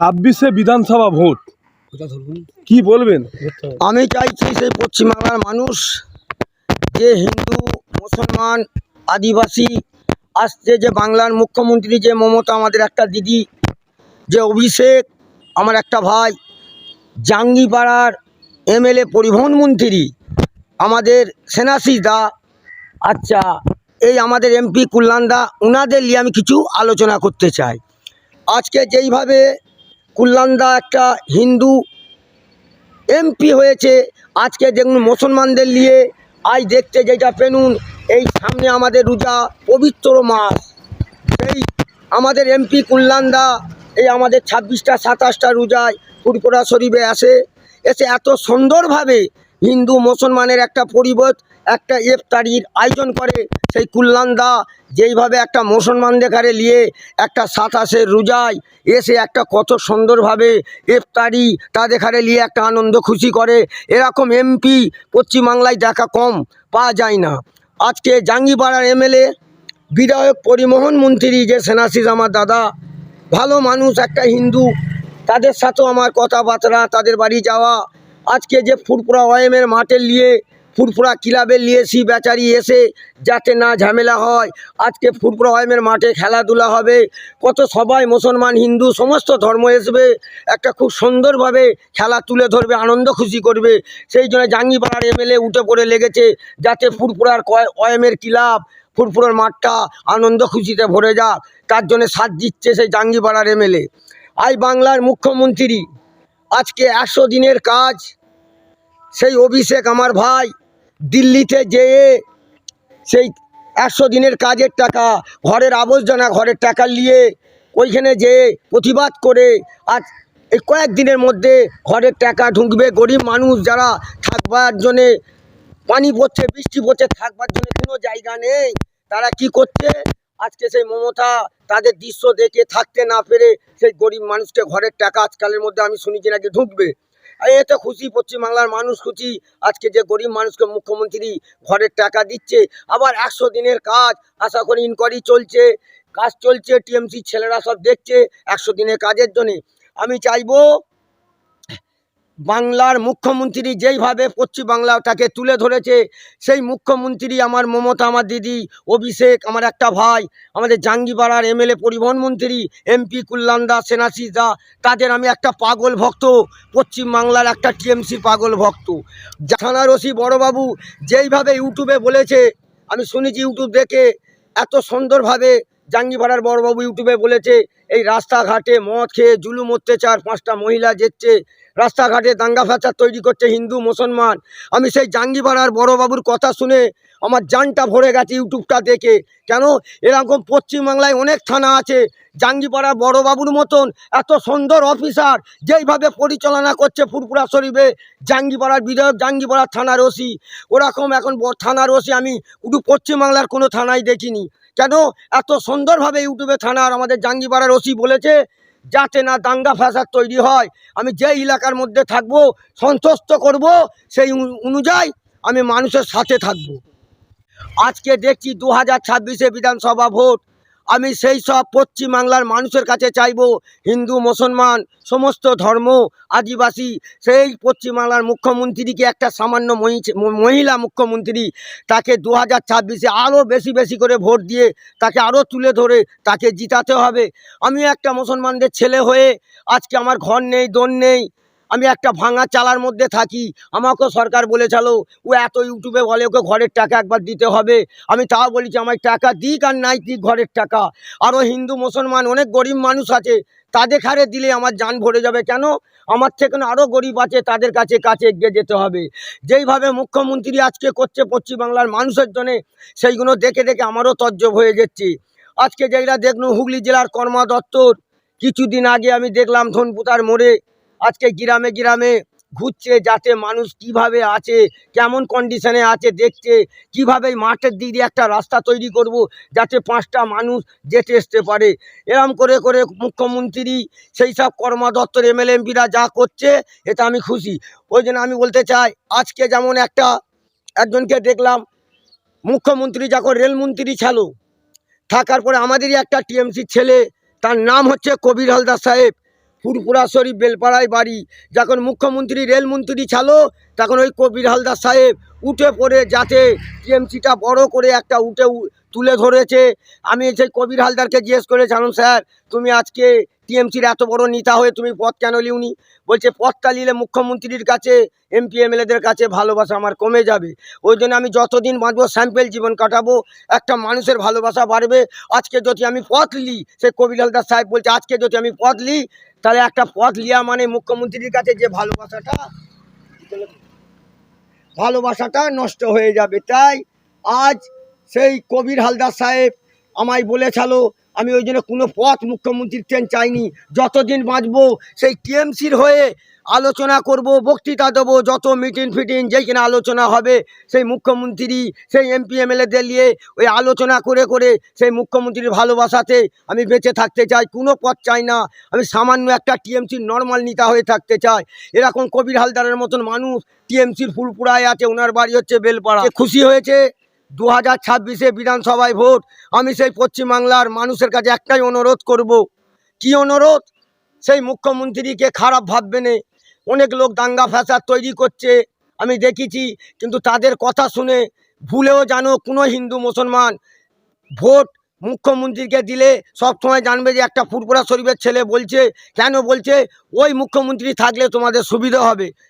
ছাব্বিশে বিধানসভা ভোট। কি বলবেন? আমি চাইছি সেই পশ্চিমবাংলার মানুষ যে হিন্দু মুসলমান আদিবাসী আসছে যে বাংলার মুখ্যমন্ত্রী যে মমতা আমাদের একটা দিদি যে অভিষেক আমার একটা ভাই জাঙ্গিপাড়ার এমএলএ পরিবহন মন্ত্রী আমাদের সেনাসি দা আচ্ছা এই আমাদের এমপি কুল্লান্দা ওনাদের নিয়ে আমি কিছু আলোচনা করতে চাই। আজকে যেইভাবে কুল্লান্দা একটা হিন্দু এমপি হয়েছে। আজকে দেখুন মুসলমানদের নিয়ে আজ দেখতে যেটা পেনুন এই সামনে আমাদের রোজা পবিত্র মাস। সেই আমাদের এমপি কুল্লান্দা, এই আমাদের ছাব্বিশটা, সাতাশটা রোজায় ফুরপুরা শরীফে আসে। এসে এত সুন্দরভাবে হিন্দু মুসলমানের একটা পরিবত একটা ইফতারির আয়োজন করে সেই কুল্লান্দা, যেইভাবে একটা মুসলমানদের কারে নিয়ে একটা সাতাশের রোজায় এসে একটা কত সুন্দরভাবে ইফতারি তাদের কারে নিয়ে একটা আনন্দ খুশি করে। এরকম এমপি পশ্চিমবাংলায় দেখা কম, পাওয়া যায় না। আজকে জাঙ্গিপাড়ার এমএলএ, বিধায়ক পরিবহন মন্ত্রী যে সেনাশিস আমার দাদা, ভালো মানুষ একটা হিন্দু, তাদের সাথেও আমার কথাবার্তা, তাদের বাড়ি যাওয়া আজকে যে ফুরপুরা ওয়াইমের মাঠে নিয়ে ফুরপুরা ক্লাবে নিয়েছি বেচারি এসে যাতে না ঝামেলা হয়, আজকে ফুরপুরা ওয়াইমের মাঠে খেলাধুলা হবে। কত সবাই মুসলমান, হিন্দু, সমস্ত ধর্ম আসবে একটা খুব সুন্দরভাবে খেলা তুলে ধরবে, আনন্দ খুশি করবে। সেই জন্য জাঙ্গিপাড়ার এমএলএ উঠে পড়ে লেগেছে যাতে ফুরপুরার কয় ওয়াইমের ক্লাব, ফুরফুরের মাঠটা আনন্দ খুশিতে ভরে যাক। তার জন্য সাথ দিচ্ছে সেই জাঙ্গিপাড়ার এমএলএ। আজ বাংলার মুখ্যমন্ত্রী, আজকে একশো দিনের কাজ। সেই অভিষেক আমার ভাই দিল্লিতে যেয়ে সেই একশো দিনের কাজের টাকা, ঘরের আবর্জনা, ঘরের টাকা নিয়ে ওইখানে যেয়ে প্রতিবাদ করে আজ এই কয়েকদিনের মধ্যে ঘরের টাকা ঢুকবে। গরিব মানুষ যারা থাকবার জন্যে, পানি পড়ছে, বৃষ্টি পড়ছে, থাকবার জন্য কোনো জায়গা নেই। তারা কি করছে? আজকে সেই মমতা তাদের দৃশ্য দেখে থাকতে না পেরে সেই গরিব মানুষকে ঘরের টাকা আজকালের মধ্যে আমি শুনেছি নাকি ঢুকবে। এতে খুশি, পশ্চিমবাংলার মানুষ খুশি। আজকে যে গরিব মানুষকে মুখ্যমন্ত্রী ঘরের টাকা দিচ্ছে, আবার একশো দিনের কাজ আশা করি ইনকোয়ারি চলছে, কাজ চলছে টিএমসি ছেলেরা সব দেখছে, একশো দিনের কাজের জন্যে। আমি চাইব বাংলার মুখ্যমন্ত্রী যেইভাবে পশ্চিমবাংলাটাকে তুলে ধরেছে, সেই মুখ্যমন্ত্রী আমার মমতা, আমার দিদি, অভিষেক, আমার একটা ভাই, আমাদের জাঙ্গিপাড়ার এমএলএ পরিবহন মন্ত্রী, এমপি কুল্লান্দা সেনাসিস দা, তাদের আমি একটা পাগল ভক্ত, পশ্চিমবাংলার একটা টিএমসি পাগল ভক্ত। থানার বড়বাবু যেইভাবে ইউটিউবে বলেছে, আমি শুনেছি ইউটিউব দেখে, এত সুন্দরভাবে জাঙ্গিপাড়ার বড়বাবু ইউটিউবে বলেছে, এই রাস্তাঘাটে মদ খেয়ে জুলুম অত্যাচার, পাঁচটা মহিলা যেচ্ছে রাস্তাঘাটে দাঙ্গা ফ্যাচার তৈরি করছে হিন্দু, মুসলমান। আমি সেই জাঙ্গিপাড়ার বড়বাবুর কথা শুনে আমার জানটা ভরে গেছে ইউটিউবটা দেখে। কেন? এরকম পশ্চিমবাংলায় অনেক থানা আছে জাঙ্গিপাড়া বড়বাবুর মতন এত সুন্দর অফিসার, যেইভাবে পরিচালনা করছে ফুরপুরা শরীফে জাঙ্গিপাড়ার বিধায়ক জাঙ্গিপাড়ার থানার ওসি। ওরকম এখন থানার ওসি আমি শুধু পশ্চিমবাংলার কোনো থানায় দেখিনি। কেন? এত সুন্দরভাবে ইউটিউবে থানার আমাদের জাঙ্গিপাড়ার ওসি বলেছে যাতে না দাঙ্গা ফ্যাসাদ তৈরি হয়। আমি যে এলাকার মধ্যে থাকব, সন্তুষ্ট করব, সেই অনুযায়ী আমি মানুষের সাথে থাকব। আজকে দেখছি দু হাজার ছাব্বিশে বিধানসভা ভোট। আমি সেই সব পশ্চিমবাংলার মানুষের কাছে চাইব, হিন্দু, মুসলমান, সমস্ত ধর্ম, আদিবাসী, সেই পশ্চিমবাংলার মুখ্যমন্ত্রীকে একটা সামান্য মহি- মহিলা মুখ্যমন্ত্রী তাকে দু হাজার ছাব্বিশে আরও বেশি বেশি করে ভোট দিয়ে তাকে আরও তুলে ধরে তাকে জিতাতে হবে। আমি একটা মুসলমানদের ছেলে হয়ে আজকে আমার ঘর নেই দোন নেই। আমি একটা ভাঙা চালার মধ্যে থাকি। আমাকেও সরকার বলেছিল, ও এত ইউটিউবে বলে ওকে ঘরের টাকা একবার দিতে হবে। আমি তাও বলেছি আমার টাকা দিক আর নাই দিক ঘরের টাকা। আরও হিন্দু, মুসলমান, অনেক গরিব মানুষ আছে, তাদের খারে দিলে আমার যান ভরে যাবে। কেন? আমার থেকে আরও গরিব আছে, তাদের কাছে কাছে এগিয়ে যেতে হবে। যেইভাবে মুখ্যমন্ত্রী আজকে করছে পশ্চিমবাংলার মানুষের জন্যে, সেইগুলো দেখে দেখে আমারও তজ্জব হয়ে যাচ্ছে আজকে যেটা দেখলাম হুগলি জেলার কর্মা দত্তর, কিছুদিন আগে আমি দেখলাম ধনপুতার মোড়ে আজকে গ্রামে গ্রামে ঘুরছে, যাতে মানুষ কীভাবে আছে, কেমন কন্ডিশনে আছে দেখছে, কীভাবে মাঠের দিক দিয়ে একটা রাস্তা তৈরি করব, যাতে পাঁচটা মানুষ যেতে আসতে পারে। এরম করে করে মুখ্যমন্ত্রী, সেই সব কর্মা দত্তর এমএলএ এমপিরা যা করছে, এটা আমি খুশি। ওই জন্য আমি বলতে চাই, আজকে যেমন একটা, একজনকে দেখলাম, মুখ্যমন্ত্রী যখন রেলমন্ত্রী ছিল, থাকার পরে আমাদেরই একটা টিএমসি ছেলে, তার নাম হচ্ছে কবির হালদার সাহেব। ফুরপুরা শরীফ, বেলপাড়ায় বাড়ি। যখন মুখ্যমন্ত্রী, রেলমন্ত্রী ছিল, তখন ওই কবির হালদার সাহেব উঠে পড়ে যাতে টিএমসিটা বড় করে একটা উঠে তুলে ধরেছে। আমি সেই কবির হালদারকে জিজ্ঞেস করে করেছিলাম স্যার, তুমি আজকে টিএমসির এত বড় নেতা হয়ে তুমি পথ কেন লিউনি বলছে, পথটা নিলে মুখ্যমন্ত্রীর কাছে, এমপি, এমএলএদের কাছে ভালোবাসা আমার কমে যাবে। ওই জন্য আমি যতদিন বাঁচবো, স্যাম্পেল জীবন কাটাবো, একটা মানুষের ভালোবাসা বাড়বে। আজকে যদি আমি পথ নিই সে কবির হালদার সাহেব বলছে, আজকে যদি আমি পথ নিই তাহলে একটা পথ লিয়া মানে মুখ্যমন্ত্রীর কাছে যে ভালোবাসাটা ভালোবাসাটা নষ্ট হয়ে যাবে। তাই আজ সেই কবির হালদার সাহেব আমায় বলেছিল আমি ওই জন্য কোনো পথ মুখ্যমন্ত্রীর ট্রেন চাইনি। যতদিন বাঁচবো সেই টিএমসির হয়ে আলোচনা করব, বক্তৃতা দেবো, যত মিটিং ফিটিং যেখানে আলোচনা হবে, সেই মুখ্যমন্ত্রী, সেই এমপি, এমএলএদের নিয়ে ওই আলোচনা করে করে সেই মুখ্যমন্ত্রীর ভালোবাসাতে আমি বেঁচে থাকতে চাই। কোনো পথ চাই না। আমি সামান্য একটা টিএমসির নর্মাল নেতা হয়ে থাকতে চাই। এরকম কবির হালদারের মতন মানুষ টিএমসির ফুলপুরায় আছে, ওনার বাড়ি হচ্ছে বেলপাড়া। খুশি হয়েছে দু হাজার ছাব্বিশে বিধানসভায় ভোট, আমি সেই পশ্চিমবাংলার মানুষের কাছে একটাই অনুরোধ করব। কি অনুরোধ? সেই মুখ্যমন্ত্রীকে খারাপ ভাববে না। অনেক লোক দাঙ্গা ফ্যাসাদ তৈরি করছে, আমি দেখেছি, কিন্তু তাদের কথা শুনে ভুলেও জানো কোনো হিন্দু মুসলমান ভোট মুখ্যমন্ত্রীকে দিলে সবসময় জানবে যে একটা ফুরপুরা শরীফের ছেলে বলছে, কেন বলছে? ওই মুখ্যমন্ত্রী থাকলে তোমাদের সুবিধা হবে।